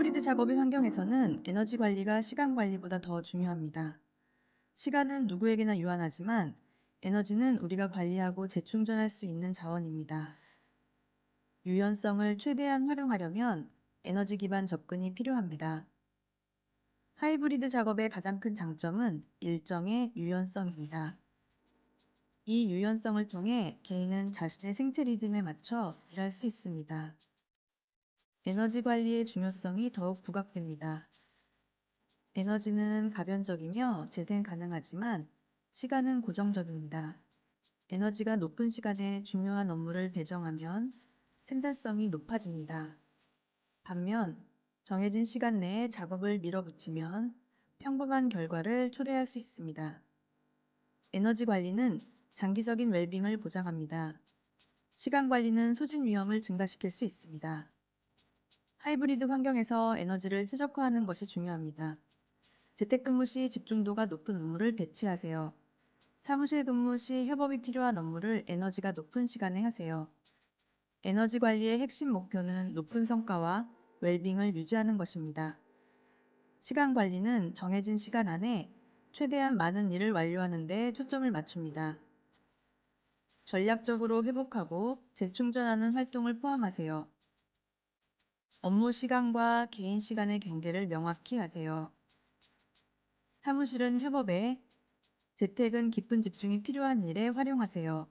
하이브리드 작업의 환경에서는 에너지 관리가 시간 관리보다 더 중요합니다. 시간은 누구에게나 유한하지만 에너지는 우리가 관리하고 재충전할 수 있는 자원입니다. 유연성을 최대한 활용하려면 에너지 기반 접근이 필요합니다. 하이브리드 작업의 가장 큰 장점은 일정의 유연성입니다. 이 유연성을 통해 개인은 자신의 생체 리듬에 맞춰 일할 수 있습니다. 에너지 관리의 중요성이 더욱 부각됩니다. 에너지는 가변적이며 재생 가능하지만 시간은 고정적입니다. 에너지가 높은 시간에 중요한 업무를 배정하면 생산성이 높아집니다. 반면 정해진 시간 내에 작업을 밀어붙이면 평범한 결과를 초래할 수 있습니다. 에너지 관리는 장기적인 웰빙을 보장합니다. 시간 관리는 소진 위험을 증가시킬 수 있습니다. 하이브리드 환경에서 에너지를 최적화하는 것이 중요합니다. 재택근무 시 집중도가 높은 업무를 배치하세요. 사무실 근무 시 협업이 필요한 업무를 에너지가 높은 시간에 하세요. 에너지 관리의 핵심 목표는 높은 성과와 웰빙을 유지하는 것입니다. 시간 관리는 정해진 시간 안에 최대한 많은 일을 완료하는 데 초점을 맞춥니다. 전략적으로 회복하고 재충전하는 활동을 포함하세요. 업무 시간과 개인 시간의 경계를 명확히 하세요. 사무실은 협업에, 재택은 깊은 집중이 필요한 일에 활용하세요.